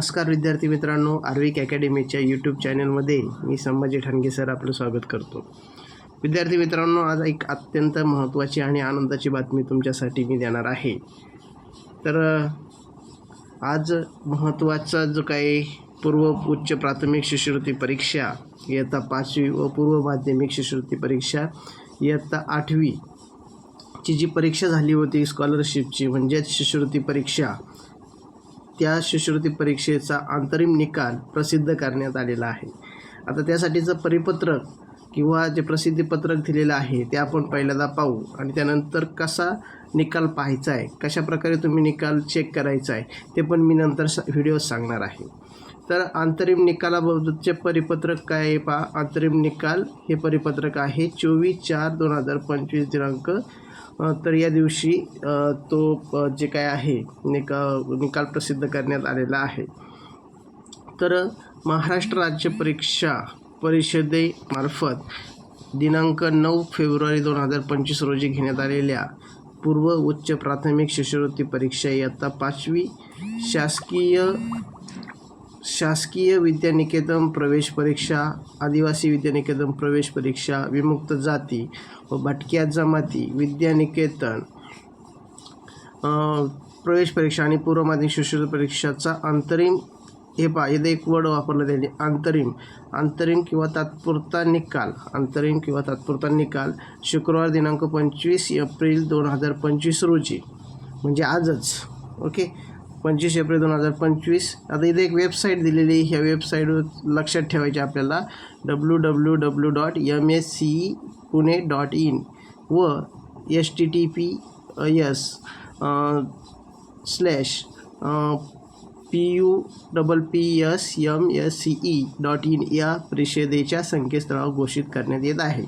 नमस्कार विद्यार्थी मित्रांनो आर्विक अकॅडमीच्या यूट्यूब चॅनलमध्ये मी संभाजी ठाणगे सर आपलं स्वागत करतो. विद्यार्थी मित्रांनो आज एक अत्यंत महत्त्वाची आणि आनंदाची बातमी तुमच्यासाठी मी देणार आहे. तर आज महत्त्वाचा जो काही पूर्व उच्च प्राथमिक शिष्यवृत्ती परीक्षा इयत्ता पाचवी व पूर्व माध्यमिक शिष्यवृत्ती परीक्षा इयत्ता आठवी ची जी परीक्षा झाली होती स्कॉलरशिपची म्हणजेच शिष्यवृत्ती परीक्षा त्या शिष्यवृत्ती परीक्षेचा अंतरिम निकाल प्रसिद्ध करण्यात आलेला आहे. आता त्यासाठीचं परिपत्रक किंवा जे प्रसिद्धीपत्रक दिलेलं आहे ते आपण पहिल्यांदा पाहू आणि त्यानंतर कसा निकाल पाहायचा आहे कशा प्रकारे तुम्ही निकाल चेक करायचा आहे ते पण मी नंतर स व्हिडिओ सांगणार आहे. तर अंतरिम निकालाबाबतचे परिपत्रक काय आहे पहा. अंतरिम निकाल हे परिपत्रक आहे चोवीस चार दोन हजार पंचवीस दिनांक. तर या दिवशी तो जे काय आहे निका निकाल प्रसिद्ध करण्यात आलेला आहे. तर महाराष्ट्र राज्य परीक्षा परिषदेमार्फत दिनांक नऊ फेब्रुवारी दोन हजार पंचवीस रोजी घेण्यात आलेल्या पूर्व उच्च प्राथमिक शिष्यवृत्ती परीक्षा इयत्ता पाचवी शासकीय शासकीय विद्यानिकेतन प्रवेश परीक्षा आदिवासी विद्यानिकेतन प्रवेश परीक्षा विमुक्त जाती व भटक्या जमाती विद्यानिकेतन प्रवेश परीक्षा आणि पूर्व माध्यमिक शिष्यवृत्ती परीक्षाचा अंतरिम हे पहा इथं एक वर्ड वापरलं त्याने अंतरिम. अंतरिम किंवा तात्पुरता निकाल. अंतरिम किंवा तात्पुरता निकाल शुक्रवार दिनांक पंचवीस एप्रिल दोन हजार पंचवीस रोजी. म्हणजे आजच. ओके? पंचवीस एप्रिल दोन हजार पंचवीस. आता इथे एक वेबसाईट दिलेली आहे. ह्या वेबसाईटवर लक्षात ठेवायची आपल्याला. W W W dot M S C Pune dot in व H T T P S slash P U double P S M S C E dot in या परिषदेच्या संकेतस्थळावर घोषित करण्यात येत आहे.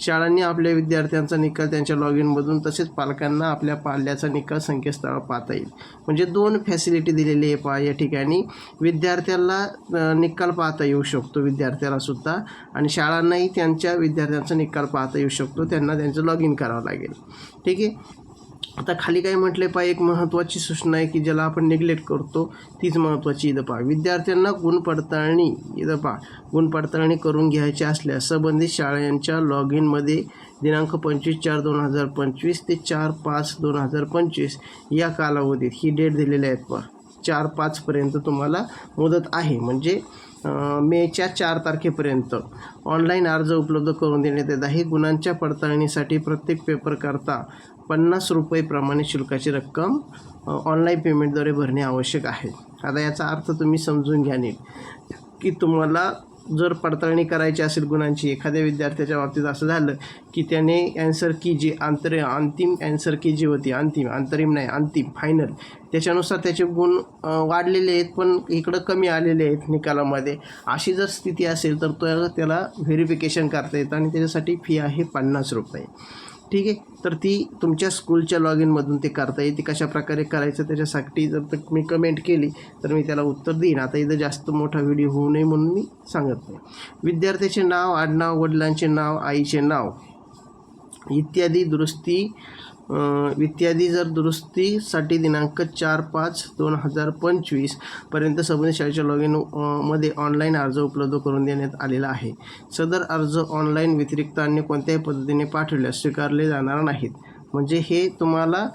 शाळांनी आपल्या विद्यार्थ्यांचा निकाल त्यांच्या लॉग इनमधून तसेच पालकांना आपल्या पाल्याचा निकाल संकेतस्थळावर पाहता येईल. म्हणजे दोन फॅसिलिटी दिलेली आहे पहा या ठिकाणी. विद्यार्थ्याला निकाल पाहता येऊ शकतो विद्यार्थ्यालासुद्धा आणि शाळांनाही त्यांच्या विद्यार्थ्यांचा निकाल पाहता येऊ शकतो. त्यांना त्यांचं लॉग इन करावं लागेल. ठीक आहे? आता खाली काय म्हटले पहा एक महत्त्वाची सूचना आहे की ज्याला आपण निग्लेक्ट करतो तीच महत्त्वाची इथं पहा. विद्यार्थ्यांना गुणपडताळणी इथं पहा गुणपडताळणी करून घ्यायची असल्यास संबंधित शाळांच्या लॉग इनमध्ये दिनांक पंचवीस चार दोन हजार पंचवीस ते चार पाच दोन हजार पंचवीस या कालावधीत ही डेट दिलेली आहे पहा. चार पाचपर्यंत तुम्हाला मुदत आहे. म्हणजे मेच्या चार तारखेपर्यंत ऑनलाईन अर्ज उपलब्ध करून देण्यात येत आहे. गुणांच्या पडताळणीसाठी प्रत्येक पेपरकरता पन्नास रुपये प्रमाणे शुल्काची रक्कम ऑनलाईन पेमेंटद्वारे भरणे आवश्यक आहे. आता याचा अर्थ तुम्ही समजून घ्या नीट की तुम्हाला जर पडताळणी करायची असेल गुणांची एखाद्या विद्यार्थ्याच्या बाबतीत असं झालं की त्याने ॲन्सर की जी आंतर अंतिम ॲन्सर की जी होती अंतिम अंतरिम नाही अंतिम फायनल त्याच्यानुसार त्याचे गुण वाढलेले आहेत पण इकडं कमी आलेले आहेत निकालामध्ये. अशी जर स्थिती असेल तर तो त्याला व्हेरिफिकेशन करता येतं आणि त्याच्यासाठी फी आहे पन्नास रुपये. ठीक आहे. तर ती तुमच्या स्कूलच्या लॉग इनमधून ते करता येईल. ती कशा प्रकारे करायचं त्याच्यासाठी जर मी कमेंट केली तर मी त्याला उत्तर देईन. आता इथं जास्त मोठा व्हिडिओ होऊ नये म्हणून मी सांगत नाही. विद्यार्थ्याचे नाव आडनाव वडिलांचे नाव आईचे नाव इत्यादी दुरुस्ती इत्यादी जर दुरुस्तीसाठी दिनांक चार पाच दोन हजार पंचवीसपर्यंत संबंधित शाळेच्या लॉग इनमध्ये ऑनलाईन अर्ज उपलब्ध करून देण्यात आलेला आहे. सदर अर्ज ऑनलाईन व्यतिरिक्त अन्य कोणत्याही पद्धतीने पाठवल्यास स्वीकारले जाणार नाहीत. म्हणजे हे तुम्हाला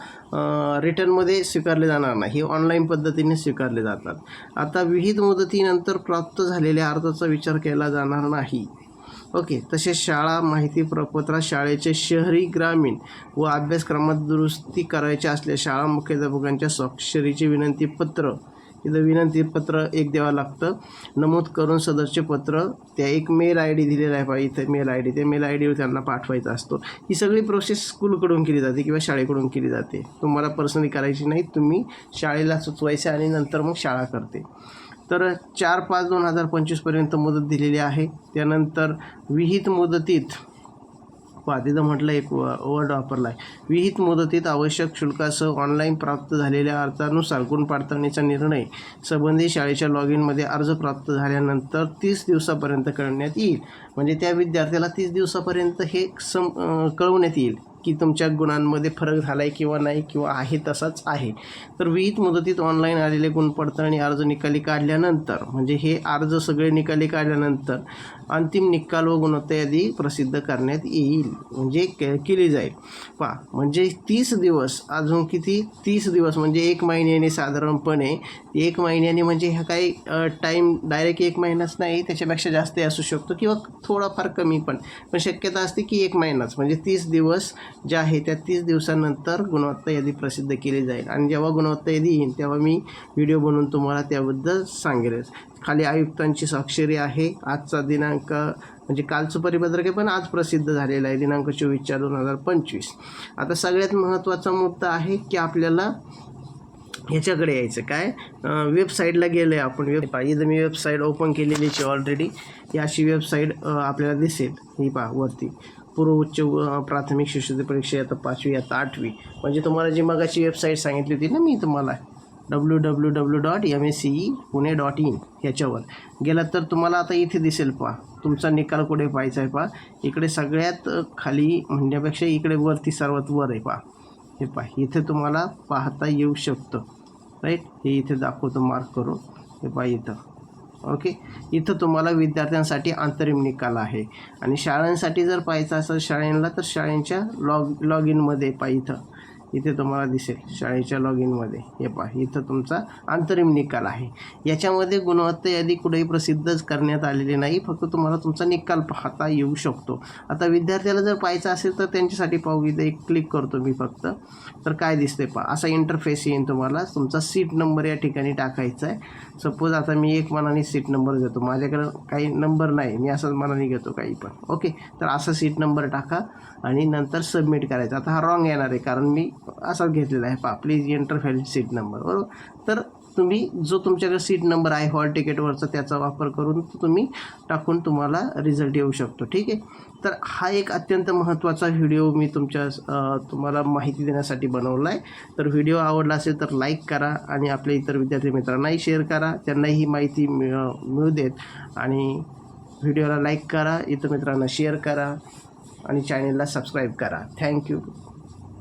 रिटर्नमध्ये स्वीकारले जाणार नाही. हे ऑनलाईन पद्धतीने स्वीकारले जातात. आता विहित मुदतीनंतर प्राप्त झालेल्या अर्जाचा विचार केला जाणार नाही. ओके तसेच शाळा माहिती प्रपत्रात शाळेचे शहरी ग्रामीण व अभ्यासक्रमात दुरुस्ती करायचे असल्यास शाळा मुख्याध्यापकांच्या स्वाक्षरीचे विनंतीपत्र इथं विनंतीपत्र एक द्यावं लागतं. नमूद करून सदरचे पत्र त्या एक मेल आय डी दिलेला आहे पाहिजे इथं मेल आय डी त्या मेल आय डीवर त्यांना पाठवायचा असतो. ही सगळी प्रोसेस स्कूलकडून केली जाते किंवा शाळेकडून केली जाते. तुम्हाला पर्सनली करायची नाही तुम्ही शाळेला सुचवायचे आणि नंतर मग शाळा करते. तर चार पाच दोन हजार पंचवीसपर्यंत मुदत दिलेली आहे. त्यानंतर विहित मुदतीत पहा तिथं म्हटलं एक व वर्ड वापरला आहे विहित मुदतीत आवश्यक शुल्कासह ऑनलाईन प्राप्त झालेल्या अर्जानुसार गुण पडताळणीचा निर्णय संबंधित शाळेच्या लॉग इनमध्ये अर्ज प्राप्त झाल्यानंतर तीस दिवसापर्यंत करण्यात येईल. म्हणजे त्या विद्यार्थ्याला तीस दिवसापर्यंत हे सम कळवण्यात येईल. की तुमच्या गुणांमध्ये फरक झाला आहे किंवा नाही किंवा आहे तसाच आहे. तर विहित मुदतीत ऑनलाईन आलेले गुण पडताळणी अर्ज निकाली काढल्यानंतर म्हणजे हे अर्ज सगळे निकाली काढल्यानंतर अंतिम निकाल व गुणवत्ता यादी प्रसिद्ध करण्यात येईल. म्हणजे के केली जाईल. पहा म्हणजे तीस दिवस अजून किती? तीस दिवस म्हणजे एक महिन्याने साधारणपणे एक महिन्याने म्हणजे ह्या काही टाईम डायरेक्ट एक महिनाच नाही त्याच्यापेक्षा जास्त असू शकतो किंवा थोडाफार कमी पण. पण शक्यता असते की एक महिनाच. म्हणजे तीस दिवस जे आहे त्या तीस दिवसानंतर गुणवत्ता यादी प्रसिद्ध केली जाईल. आणि जेव्हा गुणवत्ता यादी येईल तेव्हा मी व्हिडिओ बनवून तुम्हाला त्याबद्दल सांगेलच खाली आयुक्तांची स्वाक्षरी आहे. आजचा दिनांक म्हणजे कालचं परिपत्रक आहे पण आज प्रसिद्ध झालेलं आहे. दिनांक चोवीस चार दोन हजार पंचवीस. आता सगळ्यात महत्त्वाचा मुद्दा आहे की आपल्याला ह्याच्याकडे यायचं. काय? वेबसाईटला गेलो आहे आपण. वेब इथं मी वेबसाईट ओपन केलेलीच आहे ऑलरेडी ही अशी वेबसाईट आपल्याला दिसेल. ही पहा वरती. पूर्व उच्च प्राथमिक शिष्यवृत्ती परीक्षा आता पाचवी आता आठवी. म्हणजे तुम्हाला जी मगाची वेबसाईट सांगितली होती ना मी तुम्हाला W W W dot M S C E Pune dot in ह्याच्यावर. गेलात तर तुम्हाला आता इथे दिसेल पहा. तुमचा निकाल कुठे पाहायचा आहे पहा. इकडे सगळ्यात खाली म्हणण्यापेक्षा इकडे वरती सर्वात वर आहे पहा. हे पहा इथे तुम्हाला पाहता येऊ शकतं. राईट हे इथे दाखवतो मार्क करून. हे पहा इथं. ओके? इथं तुम्हाला विद्यार्थ्यांसाठी अंतरिम निकाल आहे. आणि शाळांसाठी जर पाहायचं असेल शाळेला तर शाळेच्या लॉग लॉग इनमध्ये पहा इथं. इथे तुम्हाला दिसेल शाळेच्या लॉग इनमध्ये हे पहा इथं तुमचा अंतरिम निकाल आहे. याच्यामध्ये गुणवत्ता यादी कुठेही प्रसिद्धच करण्यात आलेली नाही फक्त तुम्हाला तुमचा निकाल पाहता येऊ शकतो. आता विद्यार्थ्याला जर पाहायचं असेल तर त्यांच्यासाठी पाहू इथे एक क्लिक करतो मी फक्त. तर काय दिसते पहा असा इंटरफेस येईन तुम्हाला. तुमचा सीट नंबर या ठिकाणी टाकायचा आहे. सपोज आता मी एक मनाने सीट नंबर घेतो. माझ्याकडं काही नंबर नाही मी असंच मनाने घेतो काही पण. ओके तर असा सीट नंबर टाका आणि नंतर सबमिट करायचा. आता हा रॉंग येणार आहे कारण मी असाच घेतलेला आहे. पा please enter fall seat number बरोबर? तर तुम्ही जो तुमच्याकडे सीट नंबर आहे हॉल तिकीटवरचा त्याचा वापर करून तुम्ही टाकून तुम्हाला रिझल्ट येऊ शकतो ठीक आहे? तर हा एक अत्यंत महत्त्वाचा व्हिडिओ मी तुमच्या तुम्हाला माहिती देण्यासाठी बनवला आहे तर व्हिडिओ आवडला असेल तर लाईक करा आणि आपल्या इतर विद्यार्थी मित्रांनाही शेअर करा. त्यांनाही ही माहिती मिळ मिळू देत. आणि व्हिडिओला लाईक करा इतर मित्रांना शेअर करा आणि चॅनेलला सबस्क्राईब करा. थँक्यू